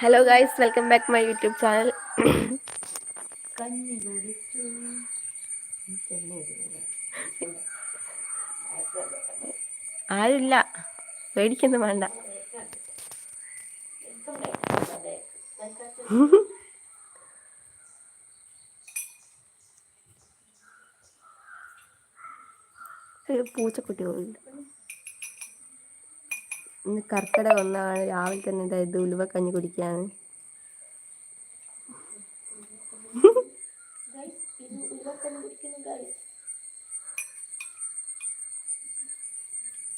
Hello guys welcome back my YouTube channel ആരുമില്ല. പേടിക്കൊന്നും വേണ്ട. പൂച്ചക്കുട്ടി പോകുന്നുണ്ട് ഇന്ന് കർക്കിടക ഒന്നാണ് രാവിലെ തന്നെ ഇതായത് ഉലുവ കഞ്ഞി കുടിക്കാന്ന്.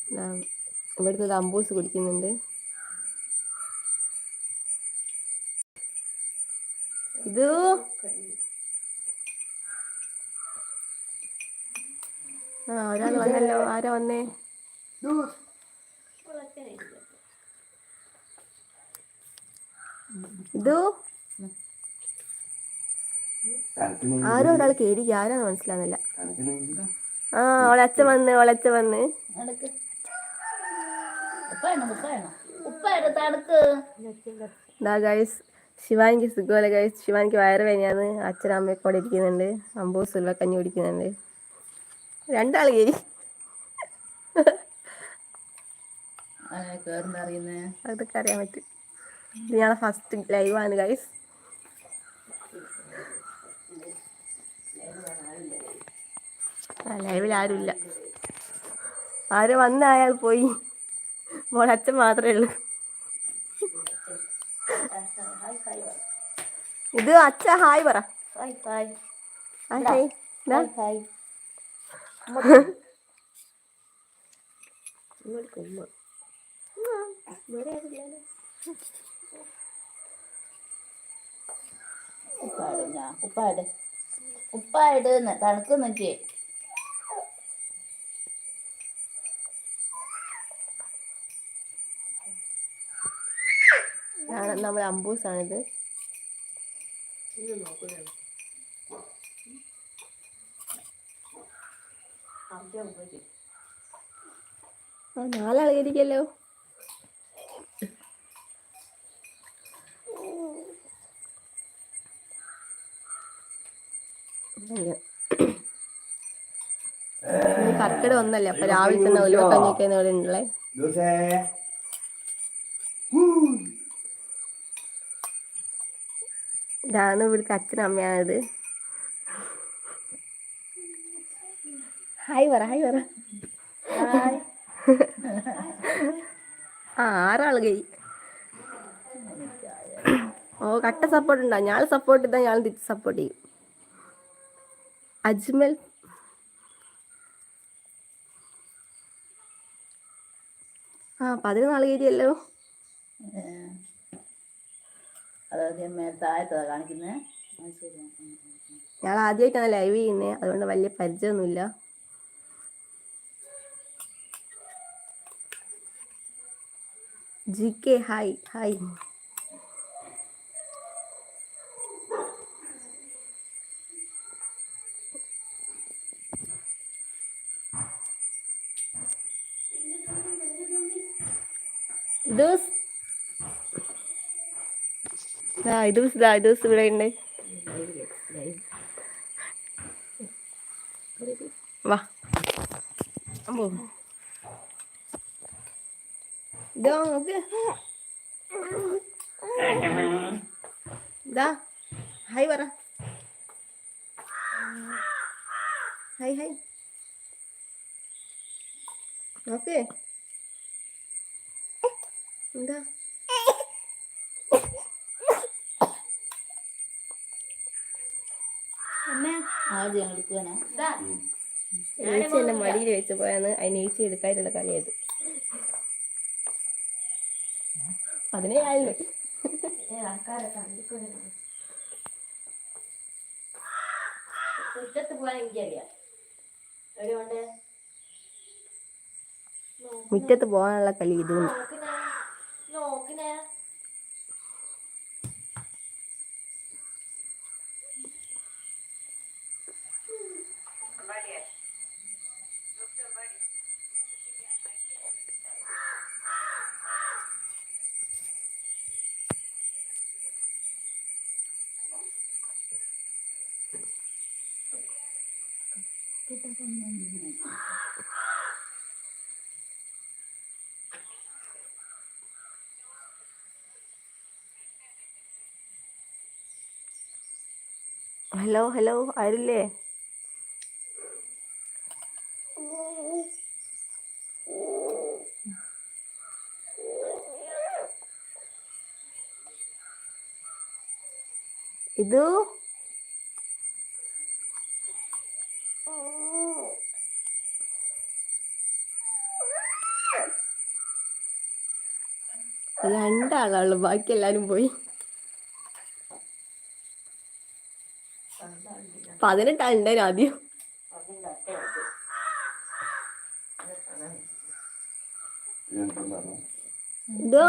ദാ ഇവിടുത്തെ ഒരു അമ്പൂസ് കുടിക്കുന്നുണ്ട്. ഇത്? ആ ഒരാൾ വന്നല്ലോ. ആരാ വന്നേ? ഇതു? ആരും ഒരാൾ കേടിക്ക് ആരാന്ന് മനസ്സിലാവുന്നില്ല. ആ ഒളച്ച വന്ന് ഒളച്ച വന്ന്. ഗൈസ് ശിവാനിക്ക് സുഖമല്ല ഗൈസ് ശിവാനിക്ക് വയറ് വേനയാന്ന് അച്ഛനും അമ്മയൊക്കെ അവിടെ ഇരിക്കുന്നുണ്ട്. അമ്പൂ സുൽവ കഞ്ഞി കുടിക്കുന്നുണ്ട്. രണ്ടാൾ കേരി അതൊക്കെ അറിയാൻ പറ്റും. ഇത് ഞങ്ങളെ ഫസ്റ്റ് ലൈവാണ് ഗൈസ് ആ ലൈവിൽ ആരുമില്ല. ആര് വന്ന അയാൾ പോയി മോളച്ഛൻ മാത്രമേ ഉള്ളൂ. ഇത് അച്ഛ ഹായ് പറ. ഇങ്ങോട്ട് ആരുമില്ലല്ലോ. ഉപ്പാട്. ഞാൻ ഉപ്പാട് ഉപ്പായിട് തണുക്കുന്നില്ലേ ആണ് നമ്മുടെ അമ്പൂസാണിത്. നാലാൾ കർക്കിടക ഒന്നല്ലേ? അപ്പൊ രാവിലെ തന്നെ ഒലുവ കഞ്ഞിയൊക്കെ ഇവിടെ ഉണ്ടല്ലേ? ഇതാണ് ഇവിടുത്തെ അച്ഛനും അമ്മയാണിത്. ഹായ് പറ ഹായ് പറ. ആ ആറാൾ കൈ ഓ കട്ട സപ്പോർട്ട് ഉണ്ടോ? ഞാൻ സപ്പോർട്ട് ചെയ്താൽ ഞാൻ തിരിച്ച് സപ്പോർട്ട് ചെയ്യും. അജ്മൽ ആ പതിന് ഉം. ഞാൻ ആദ്യമായിട്ടാണ് ലൈവ് ചെയ്യുന്നത് അതുകൊണ്ട് വലിയ പരിചയമൊന്നുമില്ല। ജി കെ ഹായ് ഹായ് ദാ ഇദൂസ് ഇവിടെ ഉണ്ട്. വാ. ഇതാ നോക്ക്. ഇതാ ഹായ് പറ. Hi hi. നോക്ക്. എന്താ? ഏച്ചി എന്റെ മടിയിൽ വെച്ച് പോയാന്ന് അതിന് ഏച്ചി എടുക്കാനുള്ള കളിയത് അതിനെ മുറ്റത്ത് പോകാൻ എനിക്കറിയാം എവിടെ മുറ്റത്ത് പോകാനുള്ള കളി ഇതും നോക്കിനെ ഹലോ ഹലോ ആരില്ലേ? ഇത്? ഒരാളാണുള്ളൂ ബാക്കി എല്ലാരും പോയി. പതിനെട്ടാളുണ്ടായിരുന്നു ആദ്യം. എന്തോ?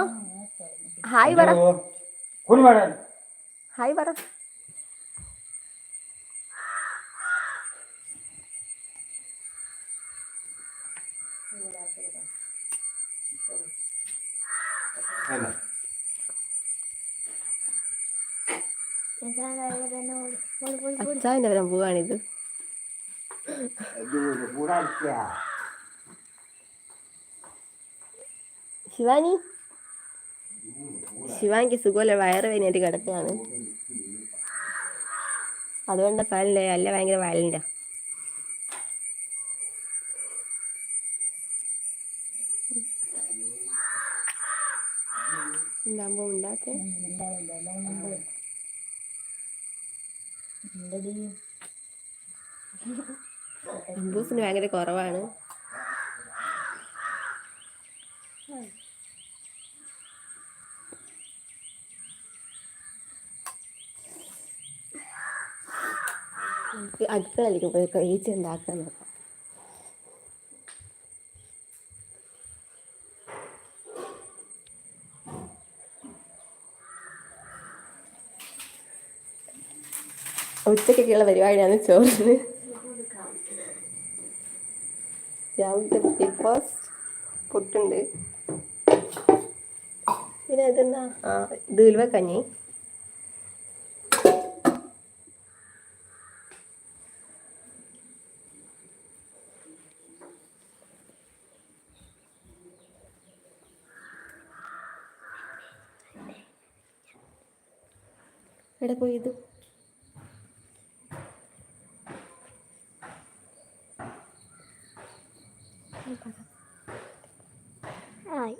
ഹായ് പറ. ഹായ് പറ. അച്ഛാവിന്റെ വരാൻ പോവാണിത് ശിവാനി? ശിവാനിക്ക് സുഖമല്ല? വയറ് വേനായിട്ട് കിടക്കുകയാണ്. അതുകൊണ്ട് സാലല്ലേ അല്ല ഭയങ്കര വയലിന്റെ. ഉണ്ടാകുമ്പോ ഉണ്ടാക്കേ അമ്പൂസിന് ഭയങ്കര കുറവാണ്. അടുക്കളയിലേക്ക് പോയി കഴിച്ച് നോക്കാം. ഉച്ചക്കൊക്കെയുള്ള പരിപാടിയാണ് ചോറിന്. രാവിലത്തെ ബ്രേക്ക്ഫാസ്റ്റ് പുട്ടുണ്ട്. പിന്നെ അതെന്നാ ആ ഇത് കഞ്ഞി. എവിടെ പോയി ഇത്. はい。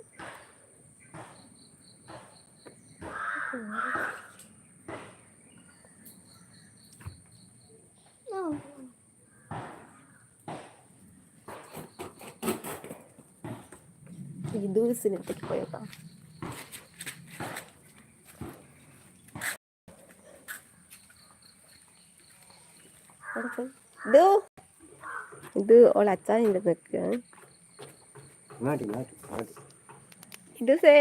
Doce, né? Tem que pôr eu, tá? ഇത് ഓളെ അച്ഛനിന്റെ നിൽക്കുകയാണ് നാട്ടി നാട്ടി നാട്ടി ഇദൂസേ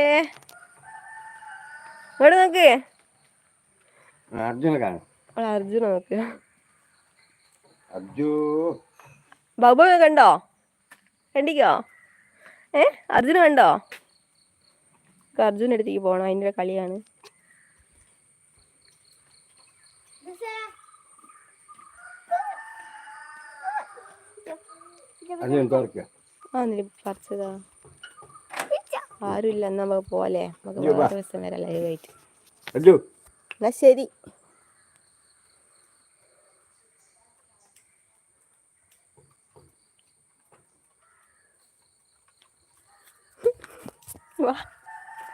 ഇവിടെ നോക്ക് അർജുന കാണും ഓളെ അർജുന നോക്ക് അർജു ബാബു കണ്ടോ കണ്ടിക്കോ ഏ അർജുന കണ്ടോ അർജുന അടുത്തേക്ക് പോകണം അതിൻ്റെ കളിയാണ് പറിച്ചതാ. ആരുമില്ല എന്നാ നമുക്ക് പോലെ നമുക്ക് ദിവസം വരാം ലൈവായിട്ട് അർജു എന്നാ ശരി. വാ.